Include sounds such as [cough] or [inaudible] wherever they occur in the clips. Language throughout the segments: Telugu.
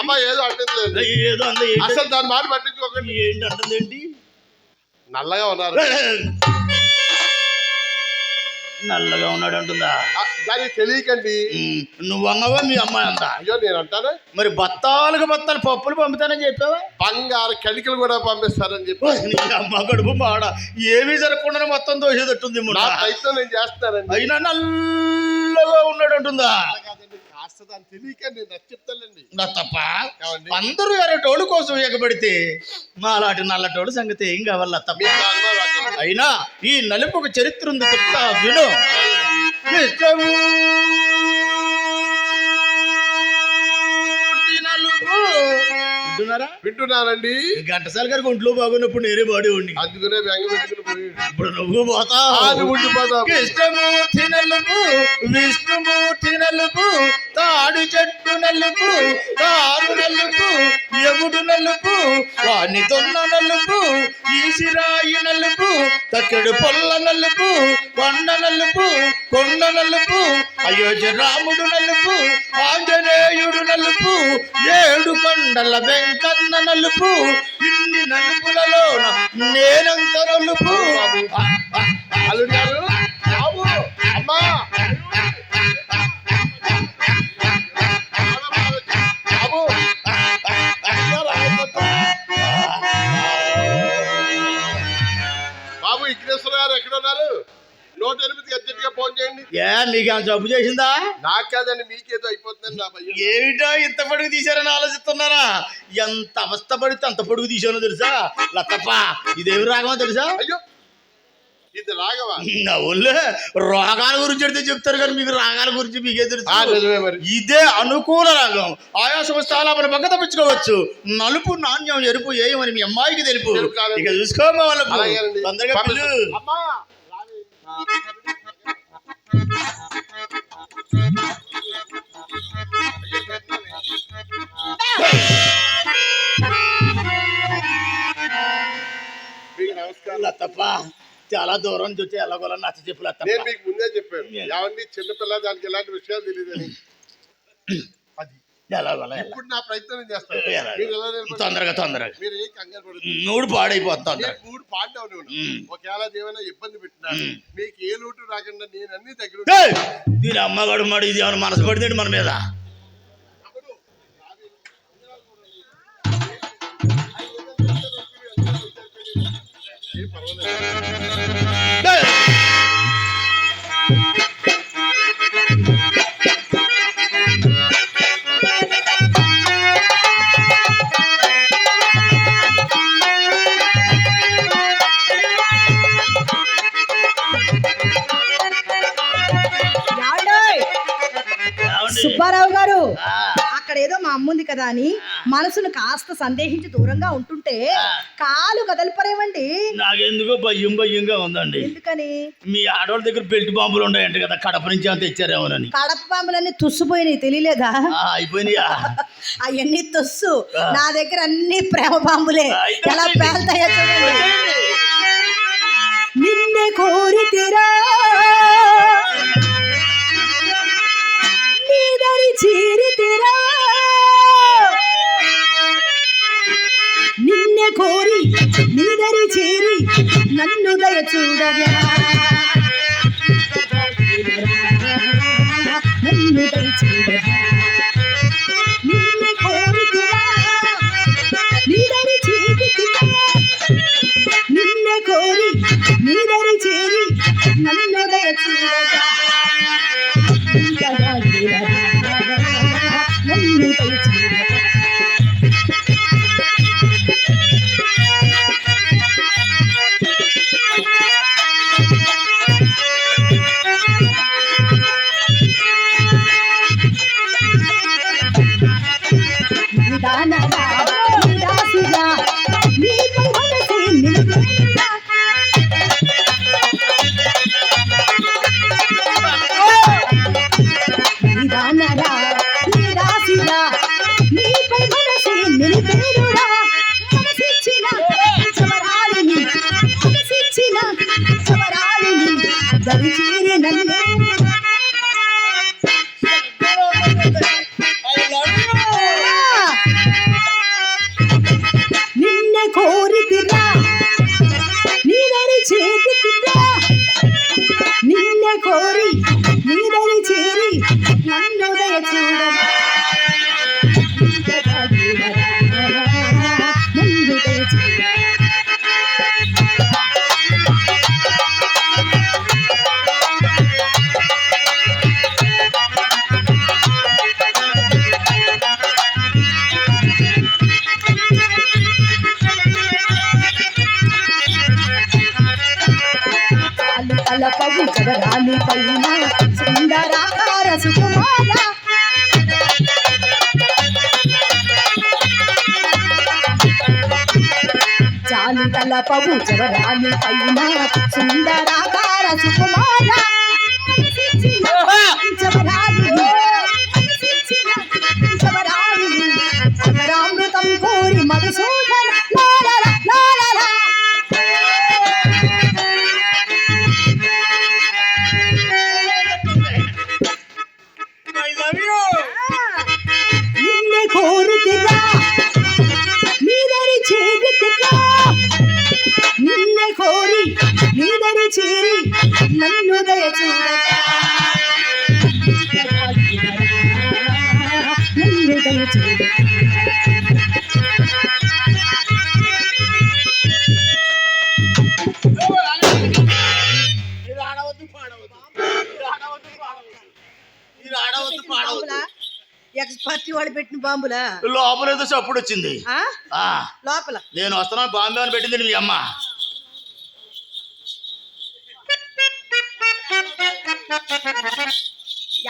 అమ్మ ఏదో అంటుంది ఏదో అంది? అసలు దాని మాట పట్టించుకోకండి. ఏంటి నల్లగా ఉన్నారు. నల్లగా ఉన్నాడు అంటుందా? దానికి తెలియకండి. నువ్వు అన్నవా మీ అమ్మాయి అందా? అయ్యో నేను అంటాను? మరి బత్తాలకు బత్తాలు పప్పులు పంపుతానని చెప్పావా? బంగారు కణికలు కూడా పంపిస్తారని చెప్పి అమ్మ కడుపు మాడ. ఏమీ జరగకుండా మొత్తం దోషేటట్టుంది ప్రయత్నం నేను చేస్తానండి. అయినా నల్లగా ఉన్నాడు అంటుందా? దాన్ని తెలియక నేను నచ్చి చెప్తానండి నా తప్ప? అందరూ ఎర్రటోడు కోసం ఎగబడితే మాలాంటి నల్లటోడు సంగతి ఏం కావాల తప్ప. అయినా ఈ నలుపు ఒక చరిత్ర ఉంది చెప్తా విను. వింటున్నారా? వింటున్నానండి. ఘంటసాల గారికి ఒంట్లో బాగున్నప్పుడు నేనే బాడీ ఉండి అందుకనే బెంగ పెట్టుకుని పోయి. ఇప్పుడు నువ్వు పోతా. కృష్ణమూర్తి నలుపు విష్ణుమూర్తి నలుపు తాడు చెట్టు నలుపు తారు నలుపు యముడు నలుపు వాని దొన్న నలుపు ఈసిరాయి నలుపు తక్కడు పొల్ల నలుపు కొండ నలుపు కొండ నలుపు అయోధ్య రాముడు నలుపు ఆంజనేయుడు నలుపు ఏడు కొండల వెంకన్న నలుపు ఇన్ని నలుపులలో నేనంత నలుపు ఫోన్ చేయండి. ఏ నీకేం జబ్బు చేసిందా? నాకు కాదండి మీకేదో అయిపోతుందండి నా భయం. ఏమిటో ఇంత పొడుగు తీశారని ఆలోచిస్తున్నారా? ఎంత అవస్థ పడితే అంత పొడుగు తీసానో తెలుసా? లతప్ప ఇదేమి రాగమో తెలుసా? అయ్యో ఇది రాగవా రోగాల గురించి అడితే చెప్తారు కానీ మీకు రాగాల గురించి మీకే తెలుసు. ఇదే అనుకూల రాగం. ఆయా సంస్థల మన పక్క తప్పించుకోవచ్చు నలుపు నాణ్యం ఎరుపు ఏమని మీ అమ్మాయికి తెలుపు. ఇక చూసుకోమా వాళ్ళకు. తొందరగా లతప్ప చాలా దూరం వచ్చి ఎలాగోలా నచ్చ చెప్పు నేను మీకు ముందే చెప్పాను. ఏమండి? చిన్నపిల్ల దానికి ఎలాంటి విషయాలు తెలియదని ఇప్పుడు నా ప్రయత్నం చేస్తాను. తొందరగా తొందరగా. మీరు ఏం కంగారు పడదు మూడు పాడైపోతుంది మూడు పాడినవి ఉమ్. ఒకవేళ ఏమైనా ఇబ్బంది పెట్టినా. మీకు ఏ లోటు రాకుండా నేను అన్ని దగ్గర! దీని అమ్మగాడు మాడు ఇది ఏమైనా మనసు పడిందండి మన మీద? పర్వాలేదు. సుబ్బారావు గారు అక్కడ ఏదో మా అమ్ముంది కదా అని మనసును కాస్త సందేహించి దూరంగా ఉంటుంటే కాలు కదలిపరేమండి? నాకెందుకో భయం భయంగా ఉందండి. ఎందుకని? మీ ఆడవాళ్ళ దగ్గర బెల్ట్ బాంబులు ఉన్నాయంట కదా కడప నుంచి అంత తెచ్చారేమోనని కడప బాంబులన్నీ తుస్సుపోయినాయి తెలియలేదా అయిపోయినాయా? [laughs] అవన్నీ తుస్సు. నా దగ్గర అన్ని ప్రేమ బాంబులే. ఎలా. పేల్తాయో నిన్నే కోరితిరా నీదరి చీరితిరా? నిన్నే కోరి నీదరి చేరి నన్ను దయ చూడగా. నన్ను దయ చూడగా. తలపవు జవరాలి పైన సుందరాకార సుకుమార చాలు తలపవు జవరాలి పైన సుందరాకార సుకుమార. పెట్టిన బాంబులా? లోపల ఏదో చప్పుడు వచ్చింది. లోపల? నేను వస్తున్నాను బాంబే అని పెట్టింది మీ అమ్మ.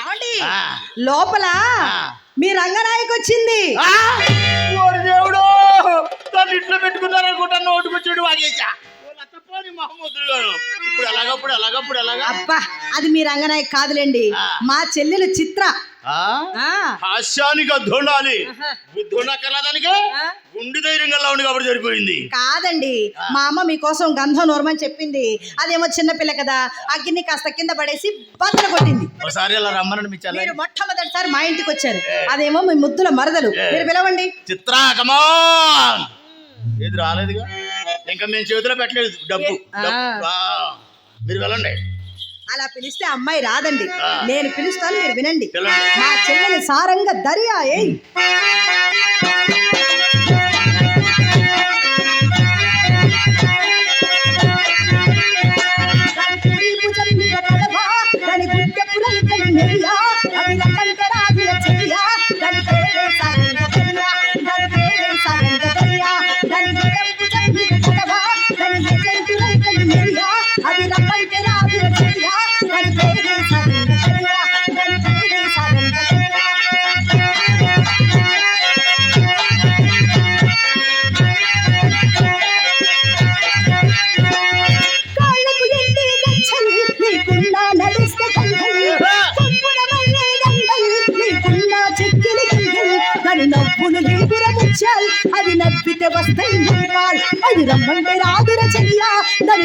ఏమండి. లోపల. మీ రంగనాయకు వచ్చింది. దేవుడు దాన్ని ఇంట్లో పెట్టుకున్నారనుకుంటా నోటుకు వచ్చాడు వాగేసా. మహమ్మదులు గారు. ఇప్పుడు ఎలాగప్పుడు ఎలాగప్పుడు ఎలాగా అబ్బా అది మీ రంగనాయకు కాదులేండి. మా చెల్లెలు చిత్ర. హాస్యానికి అద్దుండాలి ఆహా. బుద్ధి? గుండె ధైర్యంగా ఉంది కాబట్టి సరిపోయింది. కాదండి. మా అమ్మ మీకోసం గంధం నోరమని చెప్పింది. అదేమో చిన్నపిల్ల కదా. అగ్గిని కాస్త కింద పడేసి బద్దలు కొట్టింది. ఒకసారి ఇలా రమ్మని మీ మీరు మొట్టమొదటిసారి మా ఇంటికి వచ్చారు. అదేమో మీ ముద్దుల మరదలు. మీరు పిలవండి. చిత్రా కమాన్ ఏది రాలేదుగా? ఇంకా మేము చేతిలో పెట్టలేదు. డబ్బు. మీరు వెళ్ళండి. అలా పిలిస్తే అమ్మాయి రాదండి. నేను పిలుస్తాను మీరు వినండి. మా చెల్లెలు సారంగా దర్యా ఏయ్ దాని రమ్మంటే రాదుర చెయ్య. దాని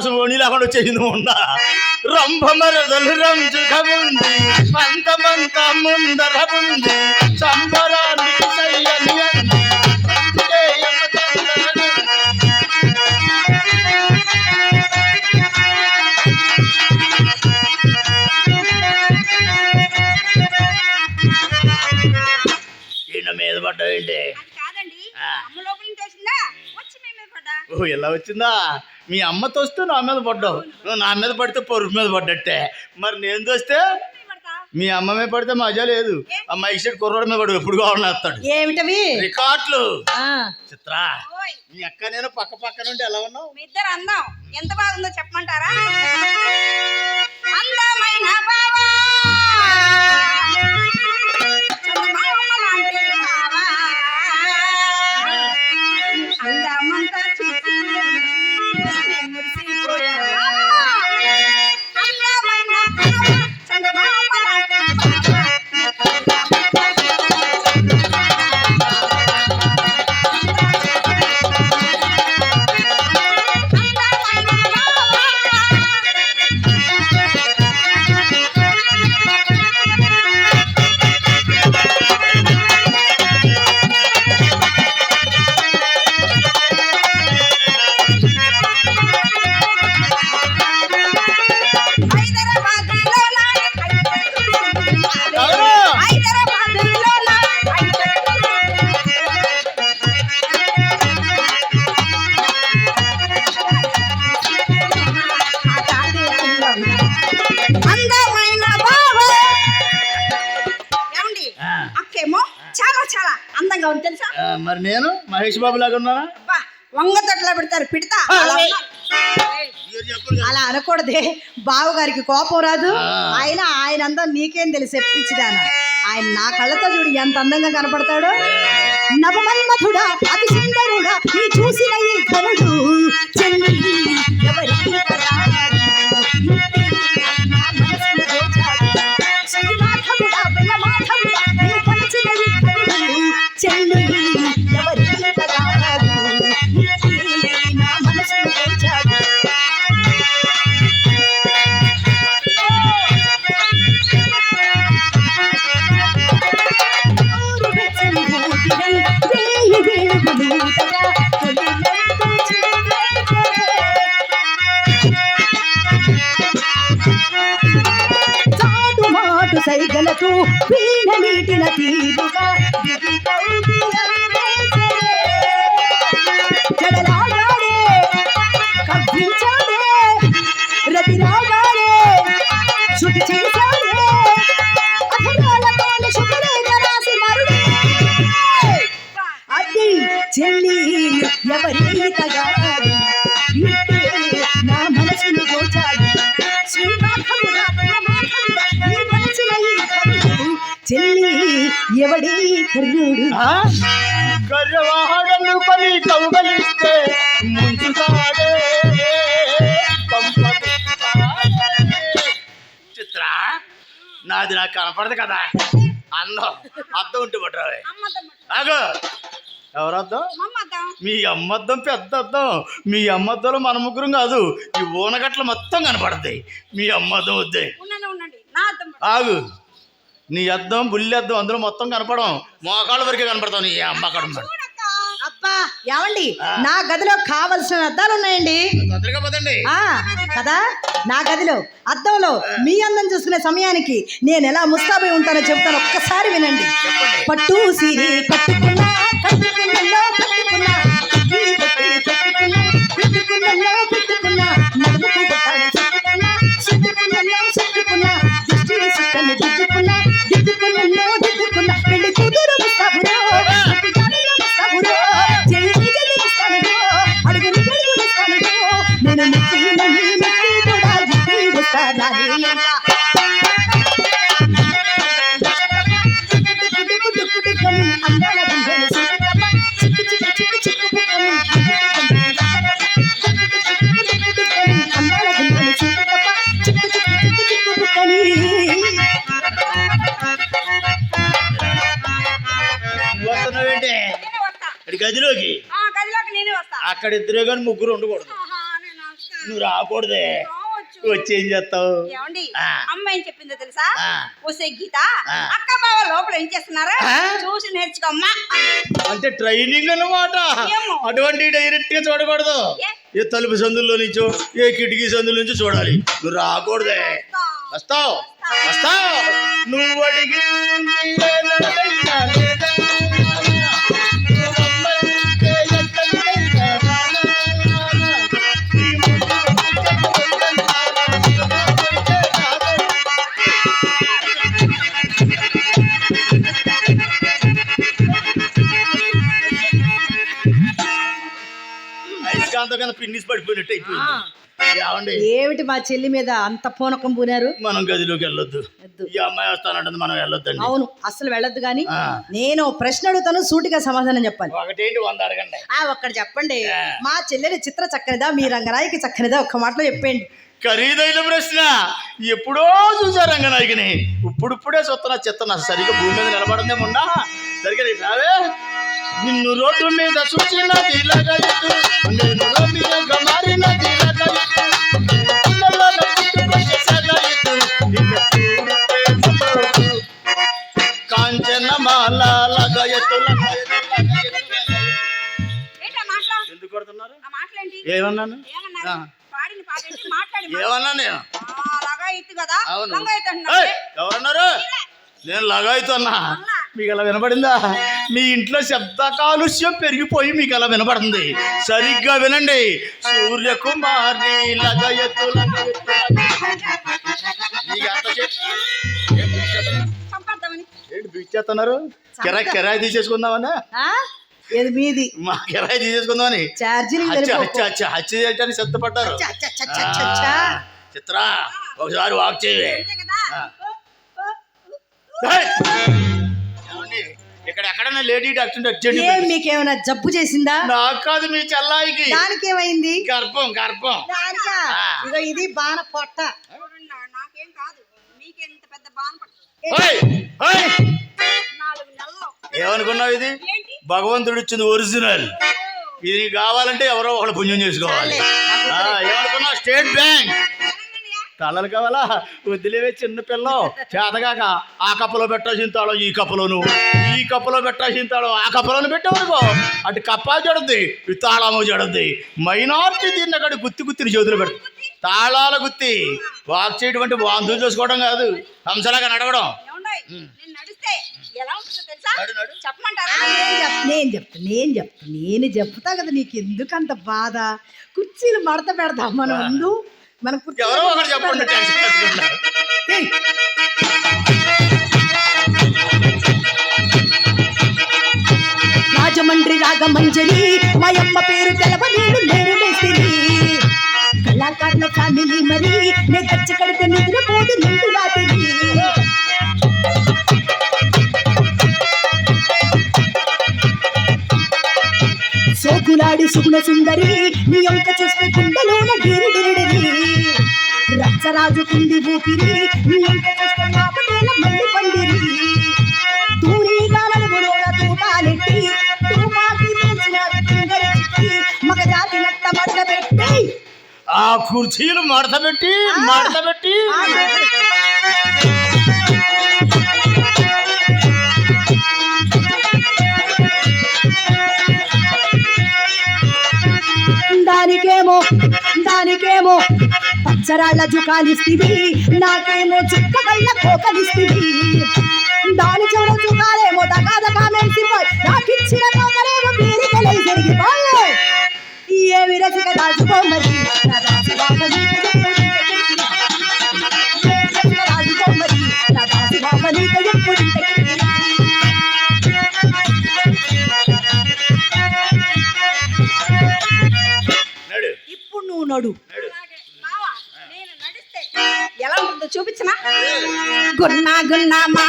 బోని కోసం లేకుండా వచ్చేసింది మొన్న. రంభమరదలు రంజుకముంది పంతమంత ముందర ఉంది సంబర ఓ ఇలా వచ్చిందా? మీ అమ్మ తోస్తే నా మీద పడ్డావు. నువ్వు నా మీద పడితే పొరుగు మీద పడ్డట్టే. మరి నేను తోస్తే మీ పడతా మీ అమ్మ మీద పడితే మజా లేదు. ఆ మైక్ సెట్ కుర్రోడి మీద పడు ఎప్పుడు కావాలనేస్తాడు ఏమిటవి? రికార్డులు. ఆ, చిత్ర మీ అక్క నేను పక్క పక్క నుండి ఎలా ఉన్నావు? మీ ఇద్దరు అందం. ఎంత బాగుందో చెప్పమంటారా? అందమైన బావా. మరి నేను మహేష్ బాబు లాగా ఉన్నానా? అబ్బా, వంగ తొట్ల పెడతారు పిడతా. అలా అనకూడదే. బావగారికి కోపం రాదు. ఆయన ఆయన అందం నీకేం తెలిసి చెప్పించిదానా ఆయన నా కళ్ళతో చూడు ఎంత అందంగా కనపడతాడో. నవమన్మధుడా అతి సుందరుడా నీ చూసిన ఈ ఘనుడు. చెల్లి ఎవరికి మాటు పీడ నీటిన తీరు ఎవడి ముంచుతాడే. పంపకుతాడే. చిత్ర నాది నాకు కనపడదు కదా. అందం అద్దం ఉంటే పట్టరావే ఆగు. ఎవరద్దం అమ్మద్దం మీ అమ్మద్దం పెద్ద అద్దం. మీ అమ్మద్దంలో మన ముగ్గురం కాదు. ఈ ఊనగట్ల మొత్తం కనపడద్ది. మీ అమ్మద్దం వద్దే. ఉండండి ఉండండి. నా అద్దం పట్టు. ఆగు. నీ అద్దం బుల్లి అద్దం అందులో మొత్తం కనపడం మోకాళ్ళ వరకే కనపడతావు నీ అమ్మ. అబ్బా ఏమండి? నా గదిలో కావలసిన అద్దాలు ఉన్నాయండి? తొందరగా పదండి. ఆ కదా? నా గదిలో అద్దంలో మీ అందం చూసుకునే సమయానికి నేను ఎలా ముస్తాబై ఉంటానో చెప్తాను ఒక్కసారి వినండి. పట్టు సీరి కట్టుకున్నా కట్టుకున్నలో కట్టుకున్నా ఈ పెట్టి గదిలోకి ఆ గదిలోకి నేనే వస్తా అక్కడ ఇద్దరే కానీ ముగ్గురు ఉండకూడదు. నువ్వు రాకూడదే. వచ్చి ఏం చేస్తావు? ఏమండి? ఆ. అమ్మ ఏం చెప్పిందో తెలుసా. ఒసే గీత. అక్క బావ లోపల ఏం చేస్తున్నారు? చూసి నేర్చుకోమ్మా. అంటే ట్రైనింగ్ అన్నమాట. ఏమో. అటువంటి డైరెక్ట్గా చూడకూడదు. ఏ? ఏ తలుపు సందుల్లో నుంచో ఏ కిటికీ సందుల నుంచి చూడాలి. నువ్వు రాకూడదే. వస్తావు. వస్తావు. నువ్వు అడిగి అయస్కాంతం కింద పిన్నిసి పడిపోయినట్టు అయిపోయింది. ఏమండి? ఏమిటి మా చెల్లి మీద అంత పూనకం పూనారు మనం గదిలోకి వెళ్ళొద్దు. ఈ అమ్మాయి వస్తానంటుంది మనం వెళ్ళొద్దండి. అవును అస్సలు వెళ్ళొద్దు గాని ఆ. నేను ప్రశ్న అడుగుతాను సూటిగా సమాధానం చెప్పాలి. ఒకటేంటి వంద అడగండి. ఆ ఒక్కటి చెప్పండి. మా చెల్లెలి చిత్ర చక్కనిదా మీ రంగరాయికి చక్కనిదా ఒక్క మాటలో చెప్పండి ఖరీదైన ప్రశ్న. ఎప్పుడో చూసా రంగనాయకుని. ఇప్పుడిప్పుడే చూస్తున్నా చిత్త సరిగా భూమి మీద నిలబడిందేముండా సరిగా నీకు రావే నిన్ను రోడ్డు మీద చూసిన ఇలాగా ఎత్తు, నేను ఎందుకు కొడుతున్నారు? ఏమన్నాను? మాట్లాడి మాట. ఏమన్నా నేను? అవును. ఎవరన్నారు? నేను లగాయితున్నా మీకు అలా వినపడిందా మీ ఇంట్లో శబ్ద కాలుష్యం పెరిగిపోయి మీకు అలా వినపడుతుంది సరిగ్గా వినండి. సూర్యకుమారి ఏంటి పిలిచేస్తున్నారు కిరాయి కిరాయి తీసేసుకుందామని? ఆ? ఏది మీది? మా కిరాయి తీసేసుకుందామని. ఛార్జీలు హత్య చేయటానికి సిద్ధపడ్డారు. చిత్ర ఒకసారి వాక్ చేయవే ఇక్కడ ఎక్కడన్నా లేడీ డాక్టర్ వచ్చేయండి ఏం మీకేమైనా జబ్బు చేసిందా? నాకు కాదు మీ చెల్లాయికి. దానికేమైంది? గర్భం గర్భం. దానికా? ఆ. ఇగో ఇది బాణ పొట్ట. నాకేం కాదు. పెద్ద బాణ పట్టు. ఏమనుకున్నావు ఇది? ఏంటి? భగవంతుడు ఇచ్చింది ఒరిజినల్. ఇది కావాలంటే ఎవరో ఒకళ్ళు పుణ్యం చేసుకోవాలి. ఆ, ఏమనుకున్నావు? State bank. తలలు కావాలా? వదిలేవే చిన్న పిల్ల. చేతగాక ఆ కప్పలో పెట్టాల్సిన తాళం ఈ కప్పలోను. ఈ కప్పలో పెట్టాల్సిన తాళం ఆ కప్పలోను పెట్టామనుకో అటు కప్ప జడుద్ది ఇటు తాళము జడుద్ది మైనార్టీ దీన్ని అక్కడ గుత్తి గుత్తిని చేతులు పెడతాం తాళాల గుత్తి. వాక్ అంటే వాంతులు చేసుకోవడం కాదు. హంసలాగా నడవడం? నేను నడిస్తే ఎలా ఉంటుందో తెలుసా? నడు, నడు. చెప్పమంటారా? నేను చెప్తా నేను చెప్తా నేను చెప్తా నేను చెప్తా కదా నీకు ఎందుకు అంత బాధ? కుర్చీలు మడత పెడదాం మనం ముందు. మన ఎవరో మడత చెప్పండి రాజమండ్రి రాగమంజరి మాయమ్మ పేరు తెలవ నేను మేస్తిరి కళాకారుల ఫ్యామిలీ మరి నే గచ్చి కడితే నిద్రపోదు నిండు రాత్రి సోకులాడి సుగుణ సుందరి నీ యొక్క చూస్తే గుండెలోన గిరిడిరిడిరి రచ్చరాజు కుంది ఊపిరి నీ యొక్క చూస్తే మాపటేల మళ్ళీ పండిరి. తూరిగా నలుగురోడ తూటాలెట్టి తూపాకి తెలిసిన మగ జాతి నట్ట మడత పెట్టి. ఆ కుర్చీలు మడత పెట్టి మడత పెట్టి. దానికేమో దానికేమో పచ్చరాళ్ళ జుకాలిస్తుంది నాకేమో చుక్క వల్ల కోకలిస్తుంది దాని చెడు చుకాలేమో దగాదగా మెరిసిపోయి నాకిచ్చిన కోకలేమో పీరికలై జరిగిపోయాయి ఏమి రసిక దాచుకోమరి నడు ఎలా ఉంటుందో చూపించనా? గున్నా గున్నా మా